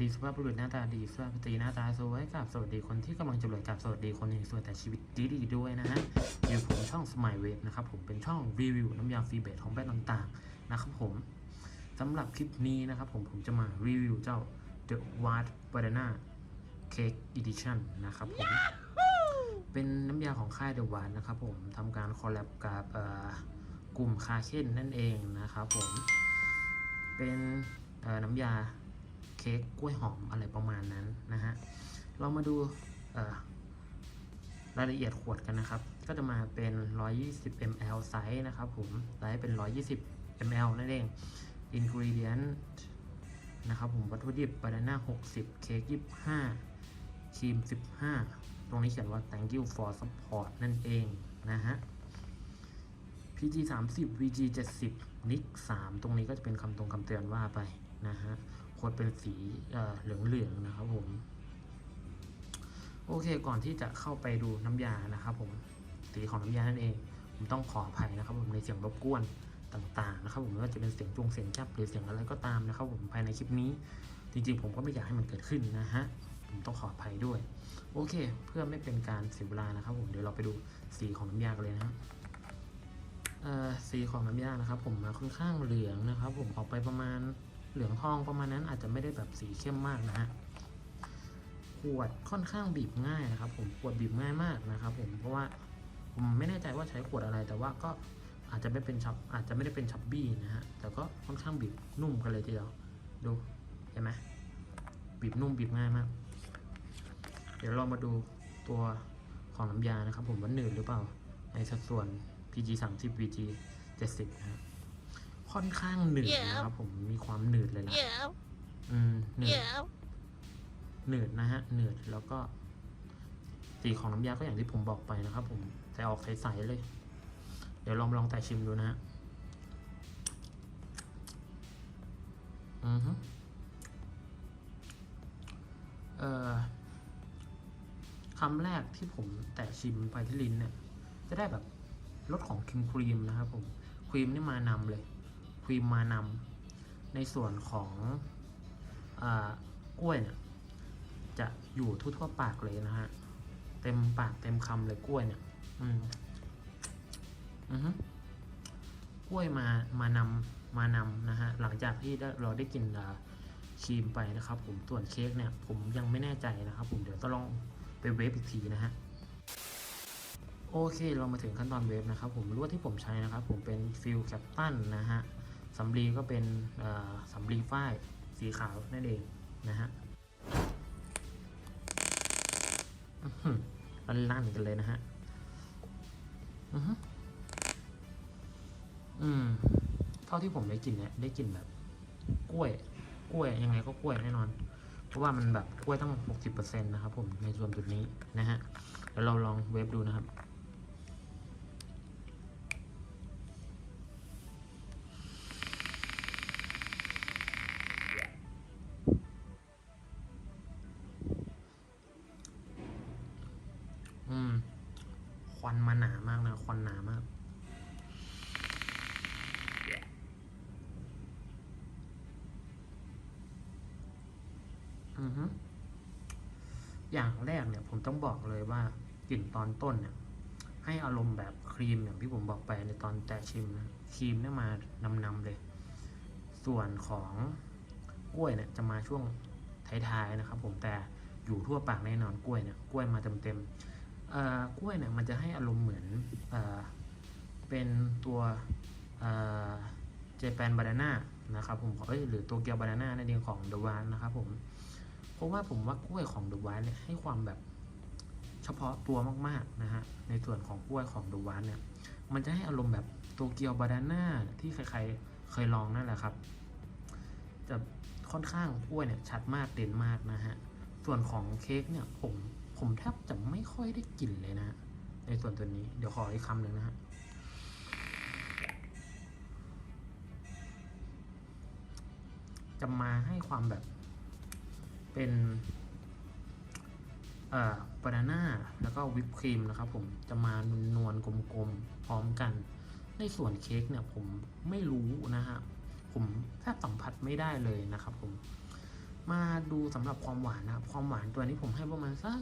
ดีสุภาพบุรุษหน้าตาดีสุภาพสตรีหน้าตาสวยกับสวัสดีคนที่กำลังจะรวยกับสวัสดีคนหนึ่งสวยแต่ชีวิตดีๆด้วยนะฮะอยู่ผมช่องสมัยเวฟนะครับผมเป็นช่องรีวิวน้ำยาฟรีเบทของแบรนด์ต่างๆนะครับผมสำหรับคลิปนี้นะครับผมผมจะมารีวิวเจ้า The White Banana Cake Edition นะครับผมเป็นน้ำยาของค่าย The White นะครับผมทำการคอลแลบกับเอ่อกลุ่มคาเคนนั่นเองนะครับผมเป็นเอ่อน้ำยา เค้กกล้วยหอมอะไรประมาณนั้นนะฮะเรามาดูรายละเอียดขวดกันนะครับ ก็จะมาเป็น 120 ml ไซส์นะครับผมไซส์เป็น 120 ml นั่นเอง ingredient นะครับผมวัตถุดิบบานาน่า60 เค้ก25ครีม 15 ตรงนี้เขียนว่า thank you for support นั่นเองนะฮะ PG 30 VG 70 NIC 3ตรงนี้ก็จะเป็นคำตรงคำเตือนว่าไปนะฮะ คดเป็นสีเหลืองๆนะครับผมโอเคก่อนที่จะเข้าไปดูน้ำยานะครับผมสีของน้ำยานั่นเอง ผมต้องขออภัยนะครับ ผมในเสียงรบกวนต่างๆนะครับ ผมไม่ว่าจะเป็นเสียงจงเสียงจับหรือเสียงอะไรก็ตามนะครับ ผมภายในคลิปนี้ จริงๆ ผมก็ไม่อยากให้มันเกิดขึ้นนะฮะผมต้องขออภัยด้วย โอเค เพื่อไม่เป็นการเสียเวลานะครับ ผมเดี๋ยวเราไปดูสีของน้ำยากันเลยนะครับสีของน้ำยานะครับ ผมมาค่อนข้างเหลืองนะครับ ผมออกไปประมาณ เหลืองทองประมาณนั้นอาจจะไม่ได้แบบสีเข้มมากนะฮะขวดค่อนข้างบีบง่ายนะครับ ผมขวดบีบง่ายมากนะครับ ผมเพราะว่าผมไม่แน่ใจว่าใช้ขวดอะไรแต่ว่าก็อาจจะไม่เป็นชับอาจจะไม่ได้เป็นชับบี้นะฮะแต่ก็ค่อนข้างบีบนุ่มกันเลยทีเดียวดูเห็นไหมบีบนุ่มบีบง่ายมาก เดี๋ยวเรามาดูตัวของน้ำยานะครับ ผมว่าหนืดหรือเปล่า ในสัดส่วน PG 30 VG 70นะฮะ ค่อนข้างหนืดนะครับผมมีความหนืดเลยนะ Yeah, อืมหนืด yeah. หนืดนะฮะหนืดแล้วก็ สีของน้ำยาก็อย่างที่ผมบอกไปนะครับ ผมแต่ออกใสๆเลย เดี๋ยวลองลองแต่ชิมดูนะฮะอือฮึเอ่อคำแรกที่ผมแตะชิมไปที่ลิ้นเนี่ย จะได้แบบรสของครีมครีมนะครับผม ครีมนี่มานำเลยค รีมมานำในส่วนของอกล้วยเนี่ยจะอยู่ทั่วๆปากเลยนะฮะ เต็มปากเต็มคำเลยกล้วยเนี่ย อืมอือฮึกล้วยมามานำมานำนะฮะ หลังจากที่เราได้กินครีมไปนะครับ ผมส่วนเค้กเนี่ย ผมยังไม่แน่ใจนะครับ ผมเดี๋ยวต้องลองไปเวฟอีกทีนะฮะโอเค เรามาถึงขั้นตอนเวฟนะครับผมรู้ว่าที่ผมใช้นะครับ ผมเป็นฟิลแคปตันนะฮะ สำลีก็เป็นสำลีฝ้ายสีขาวนั่นเองนะฮะลั่นๆกันเลยนะฮะอือฮึอืมเท่าที่ผมได้กลินเนี่ยได้กลินแบบ กล้วย กล้วยยังไงก็กล้วยแน่นอน เพราะว่ามันแบบกล้วยตั้งหกสิบเปอร์เซ็นต์นะครับผมในส่วนจุดนี้นะฮะ แล้วเราลองเวฟดูนะครับ วันมาหนามากนะควันหนามากอือฮึอย่างแรกเนี่ยผมต้องบอกเลยว่ากลิ่นตอนต้นเนี่ย ให้อารมณ์แบบครีมอย่างที่ผมบอกไปในตอนแตะชิมนะครีมเนี่ยมานำๆเลย ส่วนของกล้วยเนี่ยจะมาช่วงท้ายๆนะครับ ผมแต่อยู่ทั่วปากแน่นอนกล้วยเนี่ยกล้วยมาเต็มๆเอ่อ กล้วยเนี่ยมันจะให้อารมณ์เหมือนเอ่อเป็นตัวเจแปนบานาน่านะครับผมเอ้ยหรือตัวเกียวบานาน่าในั่นเองของเดอะวานนะครับผมเพราะว่าผมว่ากล้วยของเดอะวานเนี่ยให้ความแบบเฉพาะตัวมากๆนะฮะในส่วนของกล้วยของเดอะวานเนี่ยมันจะให้อารมณ์แบบตัวเกียวบานาน่าที่ใครๆเคยลองนั่นแหละครับจะค่อนข้างกล้วยเนี่ยชัดมากเด่นมากนะฮะส่วนของเค้กเนี่ยผม ผมแทบจะไม่ค่อยได้กลิ่นเลยนะ ในส่วนตัวนี้เดี๋ยวขออีกคำหนึ่งนะฮะจะมาให้ความแบบเป็นเอ่อบานาน่าแล้วก็วิปครีมนะครับผมจะมานวลกลมๆพร้อมกัน ในส่วนเค้กเนี่ยผมไม่รู้นะฮะผมแทบสัมผัสไม่ได้เลยนะครับผมมาดูสำหรับความหวานนะครับความหวานตัวนี้ผมให้ประมาณสัก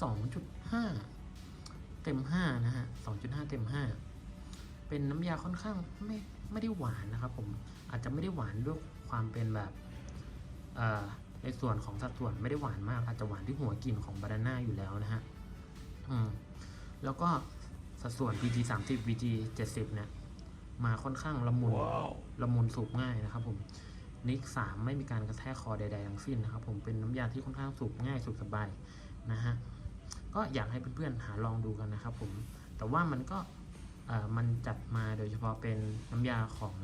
สองจุดห้าเต็มห้านะฮะสองจุดห้าเต็มห้าเป็นน้ำยาค่อนข้างไม่ไม่ได้หวานนะครับผมอาจจะไม่ได้หวานด้วยความเป็นแบบเอ่อในส่วนของสัดส่วนไม่ได้หวานมาก อาจจะหวานที่หัวกลิ่นของบานาน่าอยู่แล้วนะฮะอืมแล้วก็สัดส่วน VG 30 VG 70 เนี่ย มาค่อนข้างละมุนละมุนสูบง่ายนะครับผมนิกสามไม่มีการกระแทกคอใดๆทั้งสิ้นนะครับผมเป็นน้ำยาที่ค่อนข้างสูบง่ายสูบสบายนะฮะ ก็อยากให้เพื่อนๆหาลองดูกันนะครับผม แต่ว่ามันก็มันจัดมาโดยเฉพาะเป็นน้ำยาของ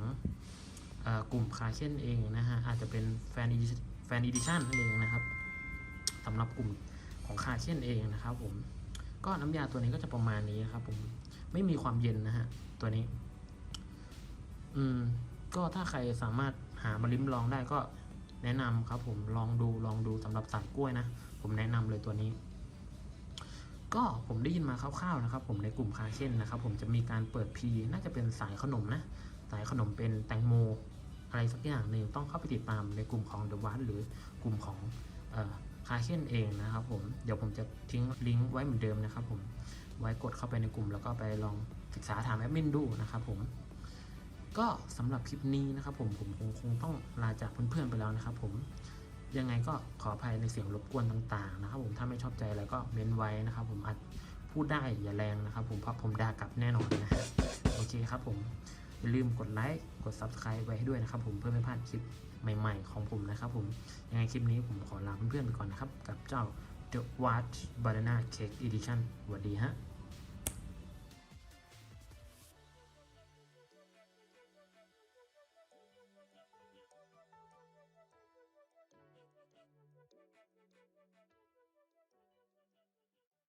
อกลุ่มคาเคนเองนะฮะอาจจะเป็นแฟนอีแฟนอีดิชั่นนั่นเองนะครับสำหรับกลุ่มของคาเคนเองนะครับผมก็น้ำยาตัวนี้ก็จะประมาณนี้นะครับผมไม่มีความเย็นนะฮะตัวนี้ อืมก็ถ้าใครสามารถหามาลิ้มลองได้ก็แนะนำครับผมลองดูลองดูสำหรับสายกล้วยนะ ผมแนะนำเลยตัวนี้ ก็ผมได้ยินมาคร่าวๆนะครับ ผมในกลุ่มคาเคนนะครับ ผมจะมีการเปิดพีน่าจะเป็นสายขนมนะ สายขนมเป็นแตงโม อะไรสักอย่างหนึ่งต้องเข้าไปติดตามในกลุ่มของ The w a t หรือกลุ่มของคาเคนเองนะครับผมเดี๋ยวผมจะทิ้งลิงก์ไว้เหมือนเดิมนะครับผมไว้กดเข้าไปในกลุ่มแล้วก็ไปลองศึกษาถามแอดมินดูนะครับผมก็สำหรับคลิปนี้นะครับผมผมคงคงต้องลาจากเพื่อนๆไปแล้วนะครับผม ยังไงก็ขออภัยในเสียงรบกวนต่างๆนะครับ ผมถ้าไม่ชอบใจอะไรก็เม้นไว้นะครับ ผมอาจพูดได้อย่าแรงนะครับ ผมเพราะผมด่ากลับแน่นอนนะฮะโอเคครับผมอย่าลืมกดไลค์กด Subscribe ไว้ให้ด้วยนะครับ ผมเพื่อไม่พลาดคลิปใหม่ ๆ ของผมนะครับ ผมยังไงคลิปนี้ผมขอลาเพื่อนๆไปก่อนนะครับ กับเจ้า The Watch Banana Cake Edition สวัสดีฮะ